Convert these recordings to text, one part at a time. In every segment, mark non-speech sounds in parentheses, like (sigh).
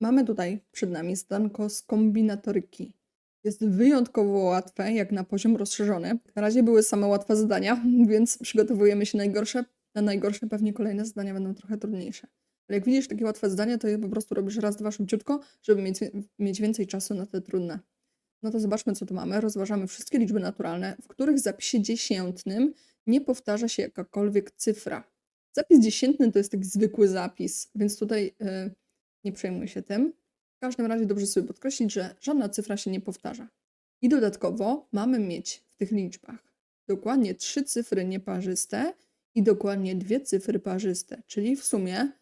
Mamy tutaj przed nami zadanko z kombinatoryki. Jest wyjątkowo łatwe, jak na poziom rozszerzony. Na razie były same łatwe zadania, (laughs) więc przygotowujemy się najgorsze. Na najgorsze pewnie kolejne zadania będą trochę trudniejsze. Ale jak widzisz takie łatwe zadania, to je po prostu robisz raz, dwa szybciutko, żeby mieć, mieć więcej czasu na te trudne. No to zobaczmy, co tu mamy. Rozważamy wszystkie liczby naturalne, w których zapisie dziesiętnym nie powtarza się jakakolwiek cyfra. Zapis dziesiętny to jest taki zwykły zapis, więc tutaj y, nie przejmuj się tym. W każdym razie dobrze sobie podkreślić, że żadna cyfra się nie powtarza. I dodatkowo mamy mieć w tych liczbach dokładnie trzy cyfry nieparzyste i dokładnie dwie cyfry parzyste, czyli w sumie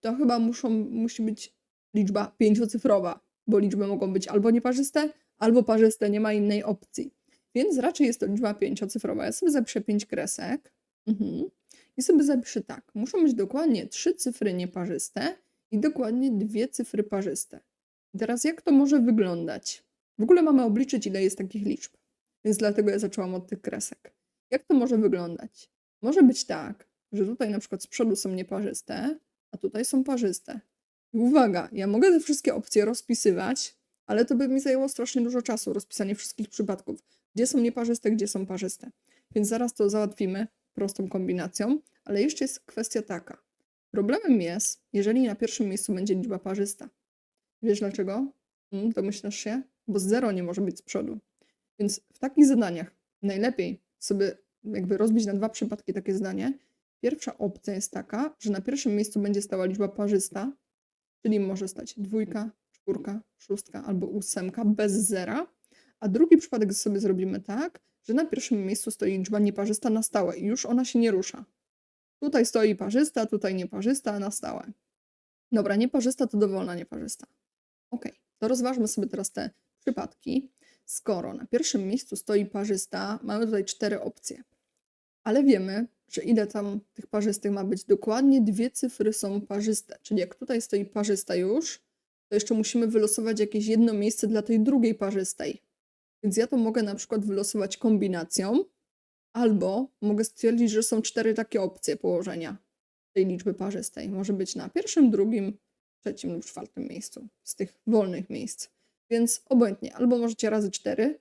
to chyba muszą, musi być liczba pięciocyfrowa, bo liczby mogą być albo nieparzyste, albo parzyste, nie ma innej opcji. Więc raczej jest to liczba pięciocyfrowa. Ja sobie zapiszę pięć kresek mhm. i sobie zapiszę tak. Muszą być dokładnie trzy cyfry nieparzyste i dokładnie dwie cyfry parzyste. I teraz jak to może wyglądać? W ogóle mamy obliczyć, ile jest takich liczb, więc dlatego ja zaczęłam od tych kresek. Jak to może wyglądać? Może być tak, że tutaj na przykład z przodu są nieparzyste, a tutaj są parzyste. I uwaga, ja mogę te wszystkie opcje rozpisywać, ale to by mi zajęło strasznie dużo czasu, rozpisanie wszystkich przypadków, gdzie są nieparzyste, gdzie są parzyste. Więc zaraz to załatwimy prostą kombinacją, ale jeszcze jest kwestia taka. Problemem jest, jeżeli na pierwszym miejscu będzie liczba parzysta. Wiesz dlaczego? Hmm, domyślasz się? Bo zero nie może być z przodu. Więc w takich zadaniach najlepiej sobie jakby rozbić na dwa przypadki takie zdanie. Pierwsza opcja jest taka, że na pierwszym miejscu będzie stała liczba parzysta, czyli może stać dwójka, czwórka, szóstka albo ósemka bez zera. A drugi przypadek sobie zrobimy tak, że na pierwszym miejscu stoi liczba nieparzysta na stałe i już ona się nie rusza. Tutaj stoi parzysta, tutaj nieparzysta na stałe. Dobra, nieparzysta to dowolna nieparzysta. Ok, to rozważmy sobie teraz te przypadki. Skoro na pierwszym miejscu stoi parzysta, mamy tutaj cztery opcje. Ale wiemy, że ile tam tych parzystych ma być. Dokładnie dwie cyfry są parzyste. Czyli jak tutaj stoi parzysta już, to jeszcze musimy wylosować jakieś jedno miejsce dla tej drugiej parzystej. Więc ja to mogę na przykład wylosować kombinacją, albo mogę stwierdzić, że są cztery takie opcje położenia tej liczby parzystej. Może być na pierwszym, drugim, trzecim lub czwartym miejscu z tych wolnych miejsc. Więc obojętnie, albo możecie razy cztery,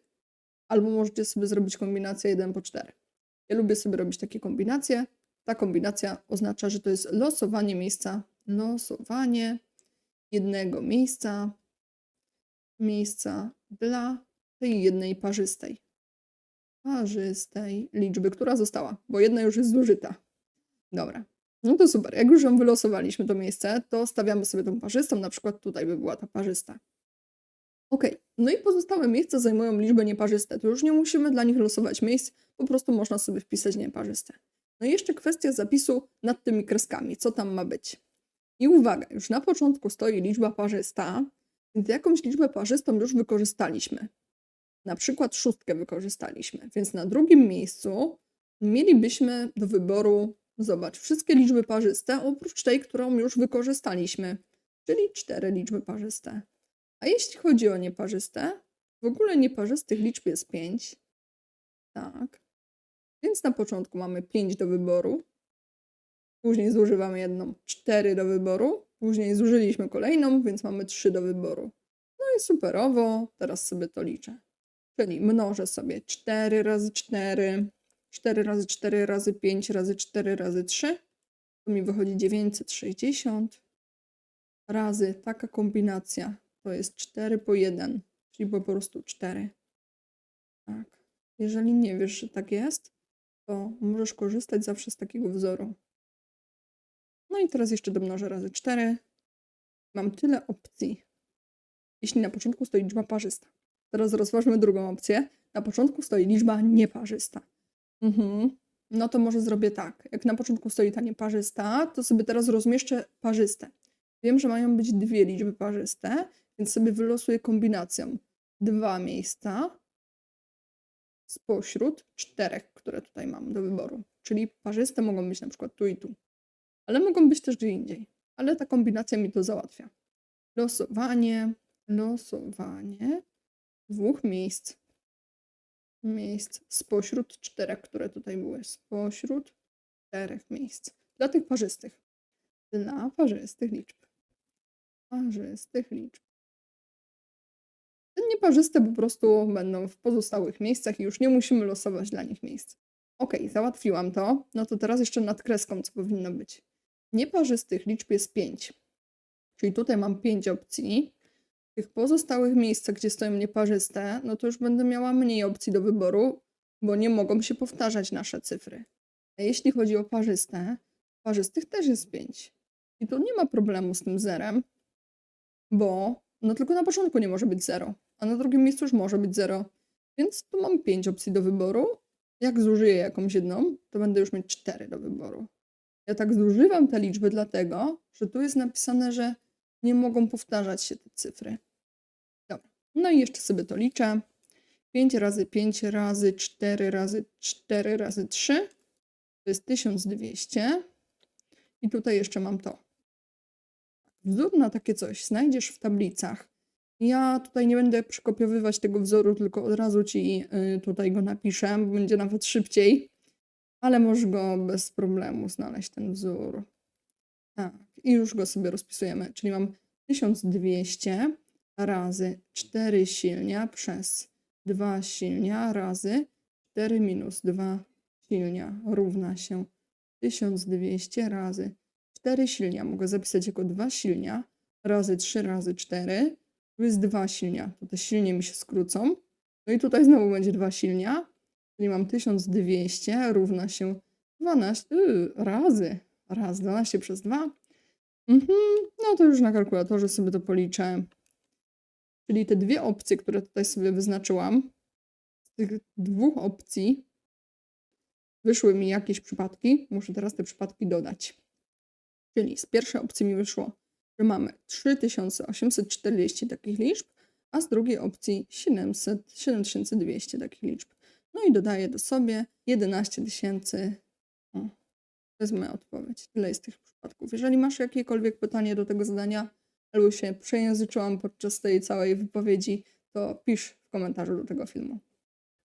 albo możecie sobie zrobić kombinację 1 po 4. Ja lubię sobie robić takie kombinacje. Ta kombinacja oznacza, że to jest losowanie miejsca, losowanie jednego miejsca, miejsca dla tej jednej parzystej. Parzystej liczby, która została, bo jedna już jest zużyta. Dobra. No to super. Jak już ją wylosowaliśmy to miejsce, to stawiamy sobie tą parzystą, na przykład tutaj by była ta parzysta. Ok, no i pozostałe miejsca zajmują liczbę nieparzyste. To już nie musimy dla nich losować miejsc, po prostu można sobie wpisać nieparzyste. No i jeszcze kwestia zapisu nad tymi kreskami, co tam ma być. I uwaga, już na początku stoi liczba parzysta, więc jakąś liczbę parzystą już wykorzystaliśmy. Na przykład szóstkę wykorzystaliśmy, więc na drugim miejscu mielibyśmy do wyboru, zobacz, wszystkie liczby parzyste oprócz tej, którą już wykorzystaliśmy, czyli cztery liczby parzyste. A jeśli chodzi o nieparzyste, w ogóle nieparzystych liczb jest 5. Tak. Więc na początku mamy 5 do wyboru. Później zużywamy jedną 4 do wyboru. Później zużyliśmy kolejną, więc mamy 3 do wyboru. No i superowo. Teraz sobie to liczę. Czyli mnożę sobie 4 razy 4, 4 razy 4 razy 5 razy 4 razy 3. To mi wychodzi 960 razy taka kombinacja to jest 4 po 1, czyli po prostu 4. Tak. Jeżeli nie wiesz, że tak jest, to możesz korzystać zawsze z takiego wzoru. No i teraz jeszcze domnożę razy 4. Mam tyle opcji. Jeśli na początku stoi liczba parzysta. Teraz rozważmy drugą opcję. Na początku stoi liczba nieparzysta. Mhm. No to może zrobię tak. Jak na początku stoi ta nieparzysta, to sobie teraz rozmieszczę parzyste. Wiem, że mają być dwie liczby parzyste, więc sobie wylosuję kombinacją dwa miejsca spośród czterech, które tutaj mam do wyboru. Czyli parzyste mogą być na przykład tu i tu, ale mogą być też gdzie indziej. Ale ta kombinacja mi to załatwia. Losowanie, losowanie dwóch miejsc. Miejsc spośród czterech, które tutaj były. Spośród czterech miejsc. Dla tych parzystych. Dla parzystych liczb. parzystych liczb. Te nieparzyste po prostu będą w pozostałych miejscach i już nie musimy losować dla nich miejsc. Ok, załatwiłam to. No to teraz jeszcze nad kreską, co powinno być. Nieparzystych liczb jest 5. Czyli tutaj mam 5 opcji. Tych pozostałych miejscach, gdzie stoją nieparzyste, no to już będę miała mniej opcji do wyboru, bo nie mogą się powtarzać nasze cyfry. A jeśli chodzi o parzyste, parzystych też jest 5. I tu nie ma problemu z tym zerem, bo no tylko na początku nie może być 0, a na drugim miejscu już może być 0. Więc tu mam 5 opcji do wyboru. Jak zużyję jakąś jedną, to będę już mieć 4 do wyboru. Ja tak zużywam te liczby dlatego, że tu jest napisane, że nie mogą powtarzać się te cyfry. No i jeszcze sobie to liczę. 5 razy 5 razy 4 razy 4 razy 3 to jest 1200. I tutaj jeszcze mam to. Wzór na takie coś znajdziesz w tablicach. Ja tutaj nie będę przekopiowywać tego wzoru, tylko od razu ci y, tutaj go napiszę, bo będzie nawet szybciej. Ale możesz go bez problemu znaleźć, ten wzór. Tak, i już go sobie rozpisujemy. Czyli mam 1200 razy 4 silnia przez 2 silnia razy 4 minus 2 silnia równa się 1200 razy 4 silnia. Mogę zapisać jako 2 silnia razy 3 razy 4. Tu jest 2 silnia. To te silnie mi się skrócą. No i tutaj znowu będzie 2 silnia. Czyli mam 1200 równa się 12 yy, razy. Raz, 12 przez 2. Mhm, no to już na kalkulatorze sobie to policzę. Czyli te dwie opcje, które tutaj sobie wyznaczyłam, z tych dwóch opcji wyszły mi jakieś przypadki. Muszę teraz te przypadki dodać. Czyli z pierwszej opcji mi wyszło, że mamy 3840 takich liczb, a z drugiej opcji 700, 7200 takich liczb. No i dodaję do sobie 11 tysięcy. To jest moja odpowiedź. Tyle jest tych przypadków. Jeżeli masz jakiekolwiek pytanie do tego zadania, albo się przejęzyczyłam podczas tej całej wypowiedzi, to pisz w komentarzu do tego filmu.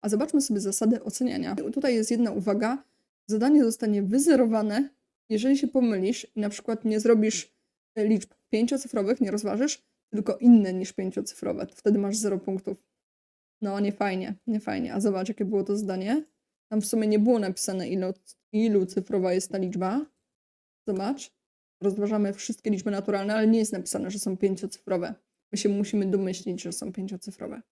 A zobaczmy sobie zasady oceniania. Tutaj jest jedna uwaga. Zadanie zostanie wyzerowane, jeżeli się pomylisz i na przykład nie zrobisz e, liczb pięciocyfrowych, nie rozważysz, tylko inne niż pięciocyfrowe. To wtedy masz 0 punktów. No, nie fajnie, nie fajnie. A zobacz, jakie było to zdanie. Tam w sumie nie było napisane, ilu, ilu cyfrowa jest ta liczba. Zobacz. Rozważamy wszystkie liczby naturalne, ale nie jest napisane, że są pięciocyfrowe. My się musimy domyślić, że są pięciocyfrowe.